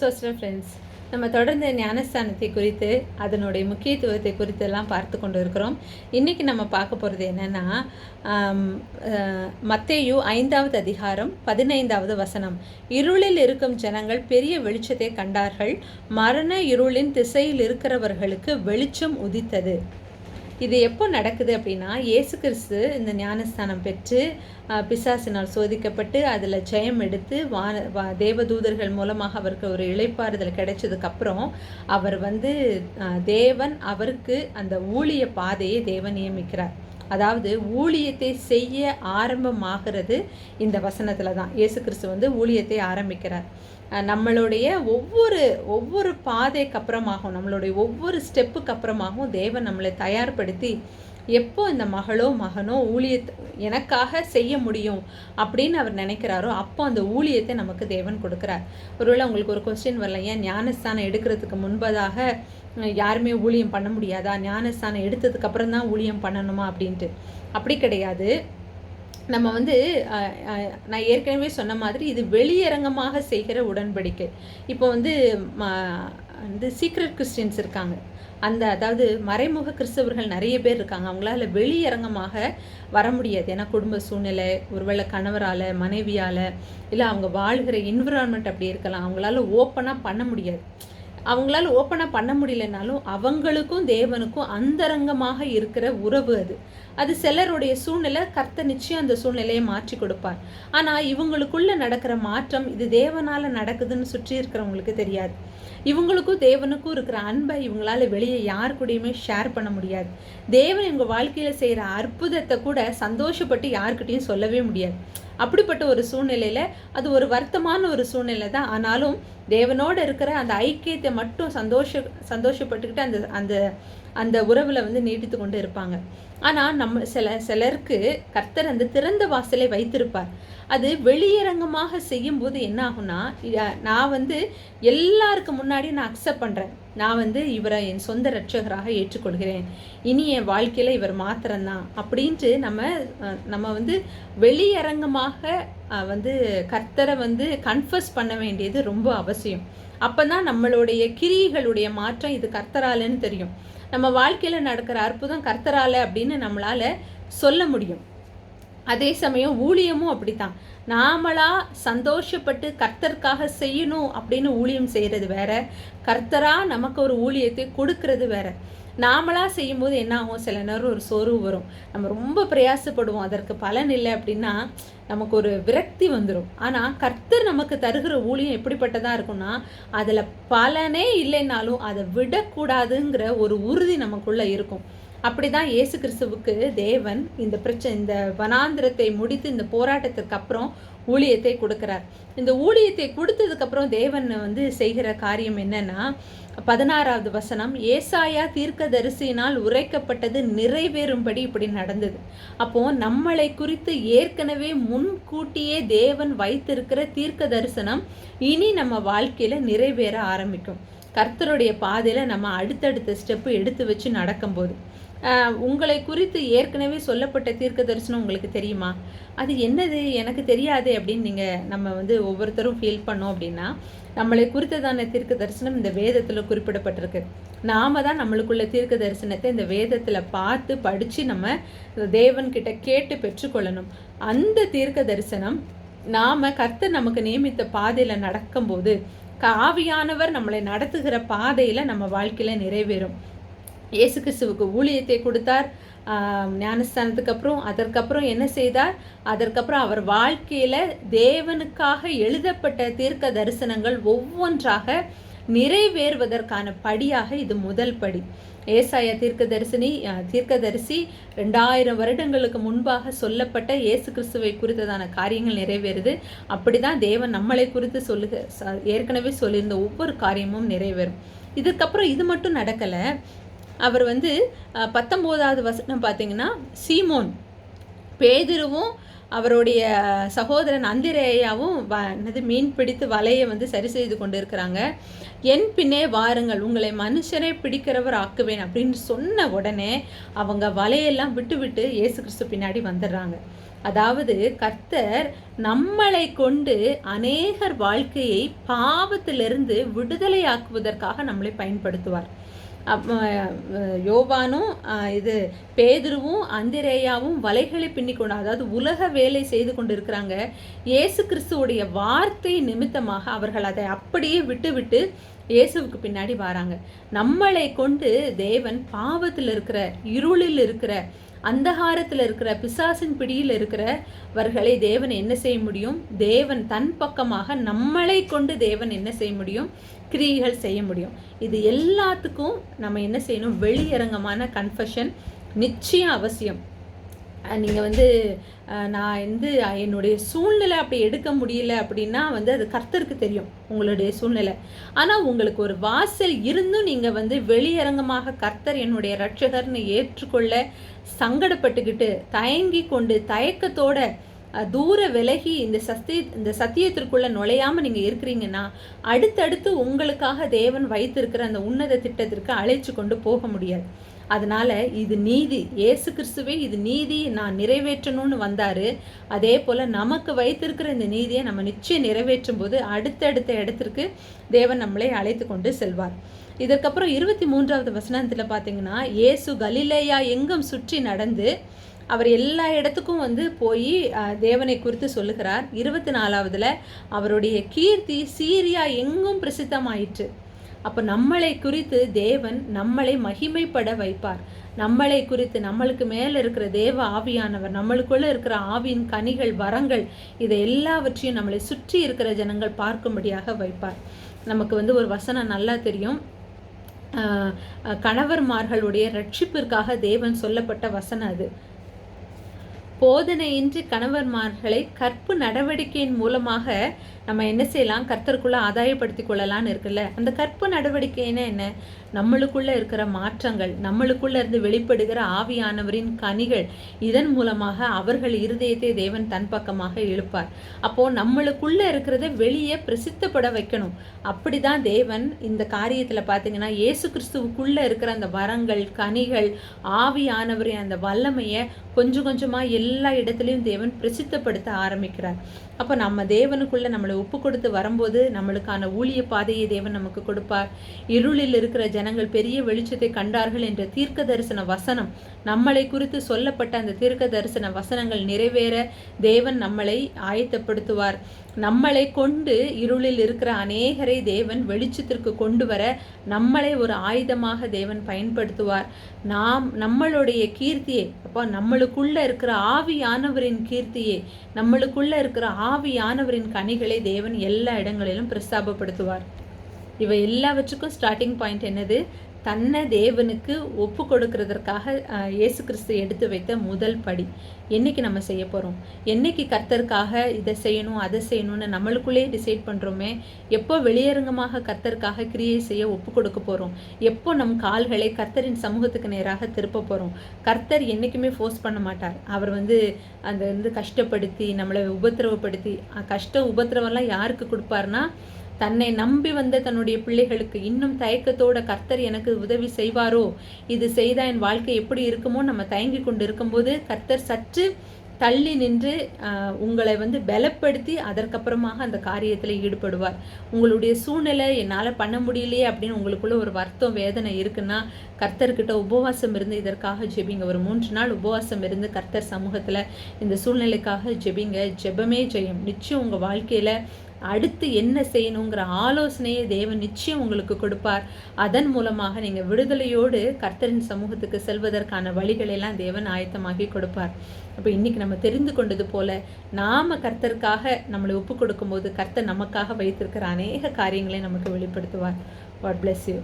Zoster friends நம்ம தொடர்ந்து ஞானஸ்தானத்தை குறித்து அதனுடைய முக்கியத்துவத்தை குறித்தெல்லாம் பார்த்து கொண்டு இருக்கிறோம் இன்றைக்கி நம்ம பார்க்க போகிறது என்னென்னா மத்தேயு ஐந்தாவது அதிகாரம் பதினைந்தாவது வசனம். இருளில் இருக்கும் ஜனங்கள் பெரிய வெளிச்சத்தை கண்டார்கள். மரண இருளின் திசையில் இருக்கிறவர்களுக்கு வெளிச்சம் உதித்தது. இது எப்போ நடக்குது அப்படின்னா இயேசு கிறிஸ்து இந்த ஞானஸ்தானம் பெற்று பிசாசினால் சோதிக்கப்பட்டு அதில் ஜெயம் எடுத்து வான தேவதூதர்கள் மூலமாக அவருக்கு ஒரு இழைப்பாறுதல் கிடைச்சதுக்கப்புறம் அவர் வந்து தேவன் அவருக்கு அந்த ஊழிய பாதையை தேவன் நியமிக்கிறார். அதாவது ஊழியத்தை செய்ய ஆரம்பமாகிறது இந்த வசனத்தில் தான். இயேசு கிறிஸ்து வந்து ஊழியத்தை ஆரம்பிக்கிறார். நம்மளுடைய ஒவ்வொரு ஒவ்வொரு பாதைக்கு அப்புறமாகவும் நம்மளுடைய ஒவ்வொரு ஸ்டெப்புக்கு அப்புறமாகவும் தேவன் நம்மளை தயார்படுத்தி எப்போ இந்த மகளோ மகனோ ஊழியத்தை எனக்காக செய்ய முடியும் அப்படின்னு அவர் நினைக்கிறாரோ அப்போ அந்த ஊழியத்தை நமக்கு தேவன் கொடுக்குறார். ஒருவேளை உங்களுக்கு ஒரு கொஸ்டின் வரல ஏன் ஞானஸ்தானம் எடுக்கிறதுக்கு முன்பதாக யாருமே ஊழியம் பண்ண முடியாதா? ஞானஸ்தானம் எடுத்ததுக்கப்புறம் தான் ஊழியம் பண்ணணுமா அப்படின்ட்டு. அப்படி கிடையாது. நம்ம வந்து நான் ஏற்கனவே சொன்ன மாதிரி இது வெளியரங்கமாக செய்கிற உடன்படிக்கை. இப்போ வந்து ம- வந்து சீக்ரெட் கிறிஸ்டின்ஸ் இருக்காங்க. அந்த அதாவது மறைமுக கிறிஸ்தவர்கள் நிறைய பேர் இருக்காங்க. அவங்களால வெளியரங்கமாக வர முடியாது. ஏன்னா குடும்ப சூழ்நிலை ஒருவேளை கணவரால் மனைவியால் இல்லை அவங்க வாழ்கிற என்விரான்மெண்ட் அப்படி இருக்கலாம். அவங்களால ஓப்பனாக பண்ண முடியாது. அவங்களால ஓப்பனாக பண்ண முடியலனாலும் அவங்களுக்கும் தேவனுக்கும் அந்தரங்கமாக இருக்கிற உறவு அது. அது சிலருடைய சூழ்நிலை கர்த்த நிச்சயம் அந்த சூழ்நிலையை மாற்றி கொடுப்பார். ஆனால் இவங்களுக்குள்ள நடக்கிற மாற்றம் இது தேவனால் நடக்குதுன்னு சுற்றி இருக்கிறவங்களுக்கு தெரியாது. இவங்களுக்கும் தேவனுக்கும் இருக்கிற அன்பை இவங்களால வெளியே யார் கூடயுமே ஷேர் பண்ண முடியாது. தேவன் இவங்க வாழ்க்கையில் செய்கிற அற்புதத்தை கூட சந்தோஷப்பட்டு யாருக்கிட்டையும் சொல்லவே முடியாது. அப்படிப்பட்ட ஒரு சூழ்நிலையில் அது ஒரு வருத்தமான ஒரு சூழ்நிலை தான். ஆனாலும் தேவனோட இருக்கிற அந்த ஐக்கியத்தை மட்டும் சந்தோஷ சந்தோஷப்பட்டுக்கிட்டு அந்த அந்த அந்த உறவில் வந்து நீட்டித்து கொண்டு இருப்பாங்க. ஆனால் நம்ம சில சிலருக்கு கர்த்தர் அந்த திறந்த வாசலை வைத்திருப்பார். அது வெளியரங்கமாக செய்யும்போது என்ன ஆகும்னா நான் வந்து எல்லாருக்கு முன்னாடி நான் அக்செப்ட் பண்ணுறேன் நான் வந்து இவரை என் சொந்த ரட்சகராக ஏற்றுக்கொள்கிறேன். இனி என் வாழ்க்கையில் இவர் மாத்திரம்தான். அப்படின்ட்டு நம்ம நம்ம வந்து வெளியரங்கமாக வந்து கர்த்தரை வந்து கன்ஃபர்ஸ் பண்ண வேண்டியது ரொம்ப அவசியம். அப்போ தான் நம்மளுடைய கிரியைகளுடைய மாற்றம் இது கர்த்தராலன்னு தெரியும். நம்ம வாழ்க்கையில் நடக்கிற அற்புதம் கர்த்தரால அப்படின்னு நம்மளால சொல்ல முடியும். அதே சமயம் ஊழியமும் அப்படித்தான். நாமளா சந்தோஷப்பட்டு கர்த்தருக்காக செய்யணும் அப்படின்னு ஊழியம் செய்கிறது வேற. கர்த்தரா நமக்கு ஒரு ஊழியத்தை கொடுக்கறது வேற. நாமளா செய்யும்போது என்ன ஆகும்? சில நேரம் ஒரு சோர்வு வரும். நம்ம ரொம்ப பிரயாசப்படுவோம். அதற்கு பலன் இல்லை அப்படின்னா நமக்கு ஒரு விரக்தி வந்துடும் ஆனால் கர்த்தர் நமக்கு தருகிற ஊழியம் எப்படிப்பட்டதாக இருக்கும்னா அதில் பலனே இல்லைனாலும் அதை விடக்கூடாதுங்கிற ஒரு உறுதி நமக்குள்ள இருக்கும். அப்படிதான் இயேசு கிறிஸ்துவுக்கு தேவன் இந்த பிரச்சனை இந்த வனாந்திரத்தை முடித்து இந்த போராட்டத்திற்கு அப்புறம் ஊழியத்தை கொடுக்கிறார். இந்த ஊழியத்தை கொடுத்ததுக்கப்புறம் தேவன் வந்து செய்கிற காரியம் என்னன்னா பதினாறாவது வசனம் ஏசாயா தீர்க்கதரிசியினால் உரைக்கப்பட்டது நிறைவேறும்படி இப்படி நடந்தது. அப்போ நம்மளை குறித்து ஏற்கனவே முன்கூட்டியே தேவன் வைத்திருக்கிற தீர்க்க தரிசனம் இனி நம்ம வாழ்க்கையில நிறைவேற ஆரம்பிக்கும். கர்த்தருடைய பாதையில நம்ம அடுத்தடுத்த ஸ்டெப்பு எடுத்து வச்சு நடக்கும்போது. உங்களை குறித்து ஏற்கனவே சொல்லப்பட்ட தீர்க்க தரிசனம் உங்களுக்கு தெரியுமா? அது என்னது? எனக்கு தெரியாது அப்படின்னு நீங்கள் நம்ம வந்து ஒவ்வொருத்தரும் ஃபீல் பண்ணோம் அப்படின்னா நம்மளை குறித்ததான தீர்க்க தரிசனம் இந்த வேதத்தில் குறிப்பிடப்பட்டிருக்கு. நாம தான் நம்மளுக்குள்ள தீர்க்க தரிசனத்தை இந்த வேதத்தில் பார்த்து படித்து நம்ம தேவன்கிட்ட கேட்டு பெற்றுக்கொள்ளணும். அந்த தீர்க்க தரிசனம் நாம் கர்த்தர் நமக்கு நியமித்த பாதையில் நடக்கும்போது காவியானவர் நம்மளை நடத்துகிற பாதையில் நம்ம வாழ்க்கையில் நிறைவேறும். இயேசு கிறிஸ்துவுக்கு ஊழியத்தை கொடுத்தார். ஞானஸ்தானத்துக்கு அப்புறம் அதற்கப்புறம் என்ன செய்தார்? அதற்கப்புறம் அவர் வாழ்க்கையில் தேவனுக்காக எழுதப்பட்ட தீர்க்க தரிசனங்கள் ஒவ்வொன்றாக நிறைவேறுவதற்கான படியாக இது முதல் படி. ஏசாயா தீர்க்கதரிசினி தீர்க்க தீர்க்கதரிசி ரெண்டாயிரம் வருடங்களுக்கு முன்பாக சொல்லப்பட்ட இயேசு கிறிஸ்துவை குறித்ததான காரியங்கள் நிறைவேறுது. அப்படிதான் தேவன் நம்மளை குறித்து சொல்லுக ஏற்கனவே சொல்லியிருந்த ஒவ்வொரு காரியமும் நிறைவேறும். இதுக்கப்புறம் இது மட்டும் நடக்கலை. அவர் வந்து பத்தொம்போதாவது வசனம் பார்த்தீங்கன்னா சீமோன் பேதுருவும் அவருடைய சகோதரன் அந்திரேயாவும் வ என்னது மீன் பிடித்து வலையை வந்து சரி செய்து கொண்டு இருக்கிறாங்க என் பின்னே வாருங்கள் உங்களை மனுஷரை பிடிக்கிறவர் ஆக்குவேன் அப்படின்னு சொன்ன உடனே அவங்க வலையெல்லாம் விட்டு விட்டு இயேசு கிறிஸ்து பின்னாடி வந்துடுறாங்க. அதாவது கர்த்தர் நம்மளை கொண்டு அநேகர் வாழ்க்கையை பாவத்திலிருந்து விடுதலையாக்குவதற்காக நம்மளை பயன்படுத்துவார். யோவானும் இது பேதுருவும் அந்திரேயாவும் வலைகளை பின்னிக்கொண்டு அதாவது உலக வேலை செய்து கொண்டு இருக்கிறாங்க இயேசு கிறிஸ்துவோடைய வார்த்தை நிமித்தமாக அவர்கள் அதை அப்படியே விட்டு விட்டு இயேசுவுக்கு பின்னாடி வராங்க. நம்மளை கொண்டு தேவன் பாவத்தில் இருக்கிற இருளில் இருக்கிற அந்தகாரத்தில் இருக்கிற பிசாசின் பிடியில் இருக்கிறவர்களை தேவன் என்ன செய்ய முடியும்? தேவன் தன் பக்கமாக நம்மளை கொண்டு தேவன் என்ன செய்ய முடியும்? கிரியைகள் செய்ய முடியும். இது எல்லாத்துக்கும் நம்ம என்ன செய்யணும்? வெளியரங்கமான கன்ஃபஷன் நிச்சயம் அவசியம். நீங்கள் வந்து நான் வந்து என்னுடைய சூழ்நிலை அப்படி எடுக்க முடியல அப்படின்னா வந்து அது கர்த்தருக்கு தெரியும் உங்களுடைய சூழ்நிலை. ஆனால் உங்களுக்கு ஒரு வாசல் இருந்தும் நீங்கள் வந்து வெளியரங்கமாக கர்த்தர் என்னுடைய ரட்சகர்னு ஏற்றுக்கொள்ள சங்கடப்பட்டுக்கிட்டு தயங்கி கொண்டு தயக்கத்தோட தூர விலகி இந்த சத்திய இந்த சத்தியத்திற்குள்ளே நுழையாமல் நீங்கள் இருக்கிறீங்கன்னா அடுத்தடுத்து உங்களுக்காக தேவன் வைத்திருக்கிற அந்த உன்னத திட்டத்திற்கு அழைச்சி கொண்டு போக முடியாது. அதனால் இது நீதி ஏசு கிறிஸ்துவே இது நீதி நான் நிறைவேற்றணும்னு வந்தார். அதே போல் நமக்கு வைத்திருக்கிற இந்த நீதியை நம்ம நிச்சயம் நிறைவேற்றும் போது அடுத்தடுத்த இடத்திற்கு தேவன் நம்மளை அழைத்து கொண்டு செல்வார். இதற்கப்புறம் இருபத்தி மூன்றாவது வசனத்தில் பார்த்தீங்கன்னா ஏசு கலிலேயா எங்கும் சுற்றி நடந்து அவர் எல்லா இடத்துக்கும் வந்து போய் தேவனை குறித்து சொல்லுகிறார். இருபத்தி நாலாவதுல அவருடைய கீர்த்தி சீரியா எங்கும் பிரசித்தமாயிற்று. அப்போ நம்மளை குறித்து தேவன் நம்மளை மகிமைப்பட வைப்பார். நம்மளை குறித்து நம்மளுக்கு மேலே இருக்கிற தேவ ஆவியானவர் நம்மளுக்குள்ளே இருக்கிற ஆவியின் கனிகள் வரங்கள் இதை எல்லாவற்றையும் நம்மளை சுற்றி இருக்கிற ஜனங்கள் பார்க்கும்படியாக வைப்பார். நமக்கு வந்து ஒரு வசனம் நல்லா தெரியும். கணவர்மார்களுடைய ரட்சிப்பிற்காக தேவன் சொல்லப்பட்ட வசனம் அது. போதனையின்றி கணவர்மார்களை கற்பு நடவடிக்கையின் மூலமாக நம்ம என்ன செய்யலாம்? கர்த்தருக்குள்ளே ஆதாயப்படுத்தி கொள்ளலாம்னு இருக்குல்ல. அந்த கற்பு நடவடிக்கைன்னா என்ன? நம்மளுக்குள்ளே இருக்கிற மாற்றங்கள் நம்மளுக்குள்ளே இருந்து வெளிப்படுகிற ஆவியானவரின் கனிகள் இதன் மூலமாக அவர்கள் இருதயத்தை தேவன் தன் பக்கமாக இழுப்பார். அப்போது நம்மளுக்குள்ளே இருக்கிறத வெளியே பிரசித்தப்பட வைக்கணும். அப்படிதான் தேவன் இந்த காரியத்தில் பார்த்தீங்கன்னா இயேசு கிறிஸ்துவுக்குள்ளே இருக்கிற அந்த வரங்கள் கனிகள் ஆவியானவரின் அந்த வல்லமையை கொஞ்சம் கொஞ்சமாக எல்லா எல்லா இடத்துலையும் தேவன் பிரசித்தப்படுத்த ஆரம்பிக்கிறார். அப்போ நம்ம தேவனுக்குள்ளே நம்மளை ஒப்பு கொடுத்து வரும்போது நம்மளுக்கான ஊழிய பாதையை தேவன் நமக்கு கொடுப்பார். இருளில் இருக்கிற ஜனங்கள் பெரிய வெளிச்சத்தை கண்டார்கள் என்ற தீர்க்க தரிசன வசனம் நம்மளை குறித்து சொல்லப்பட்ட அந்த தீர்க்க தரிசன வசனங்கள் நிறைவேற தேவன் நம்மளை ஆயத்தப்படுத்துவார். நம்மளை கொண்டு இருளில் இருக்கிற அநேகரை தேவன் வெளிச்சத்திற்கு கொண்டு வர நம்மளை ஒரு ஆயுதமாக தேவன் பயன்படுத்துவார். நாம் நம்மளுடைய கீர்த்தியை அப்போ நம்மளுக்குள்ள இருக்கிற ஆவியானவரின் கீர்த்தியை நம்மளுக்குள்ள இருக்கிற ஆவியானவரின் கனிகளை தேவன் எல்லா இடங்களிலும் பிரஸ்தாபப்படுத்துவார். இவை எல்லாவற்றுக்கும் ஸ்டார்டிங் பாயிண்ட் என்னது? தன்னை தேவனுக்கு ஒப்பு கொடுக்கறதற்காக இயேசு கிறிஸ்து எடுத்து வைத்த முதல் படி. என்னைக்கு நம்ம செய்ய போகிறோம் என்னைக்கு கர்த்தருக்காக இதை செய்யணும் அதை செய்யணும்னு நம்மளுக்குள்ளேயே டிசைட் பண்ணுறோமே எப்போ வெளியரங்கமாக கர்த்தருக்காக கிரியை செய்ய ஒப்பு கொடுக்க போகிறோம் எப்போ நம் கால்களை கர்த்தரின் சமூகத்துக்கு நேராக திருப்ப போகிறோம் கர்த்தர் என்றைக்குமே ஃபோர்ஸ் பண்ண மாட்டார். அவர் வந்து அந்த வந்து கஷ்டப்படுத்தி நம்மளை உபத்திரவப்படுத்தி கஷ்ட உபத்திரவெல்லாம் யாருக்கு கொடுப்பாருன்னா தன்னை நம்பி வந்த தன்னுடைய பிள்ளைகளுக்கு இன்னும் தயக்கத்தோட கர்த்தர் எனக்கு உதவி செய்வாரோ? இது செய்தா என் வாழ்க்கை எப்படி இருக்குமோ? நம்ம தயங்கி கொண்டு இருக்கும்போது கர்த்தர் சற்று தள்ளி நின்று உங்களை வந்து பலப்படுத்தி அதற்கப்புறமாக அந்த காரியத்தில் ஈடுபடுவார். உங்களுடைய சூழ்நிலை என்னால் பண்ண முடியலையே அப்படின்னு உங்களுக்குள்ள ஒரு வருத்தம் வேதனை இருக்குன்னா கர்த்தர்கிட்ட உபவாசம் இருந்து இதற்காக ஜெபிங்க. ஒரு மூன்று நாள் உபவாசம் இருந்து கர்த்தர் சமூகத்தில் இந்த சூழ்நிலைக்காக ஜெபிங்க. ஜெபமே ஜெயம் நிச்சயம் உங்கள் வாழ்க்கையில் அடுத்து என்ன செய்யணுங்கிற ஆலோசனையை தேவன் நிச்சயம் உங்களுக்கு கொடுப்பார். அதன் மூலமாக நீங்கள் விடுதலையோடு கர்த்தரின் சமூகத்துக்கு செல்வதற்கான வழிகளெல்லாம் தேவன் ஆயத்தமாகி கொடுப்பார். அப்போ இன்றைக்கி நம்ம தெரிந்து கொண்டது போல நாம கர்த்தருக்காக நம்மளை ஒப்பு கொடுக்கும்போது கர்த்தர் நமக்காக வைத்திருக்கிற அநேக காரியங்களை நமக்கு வெளிப்படுத்துவார். What bless you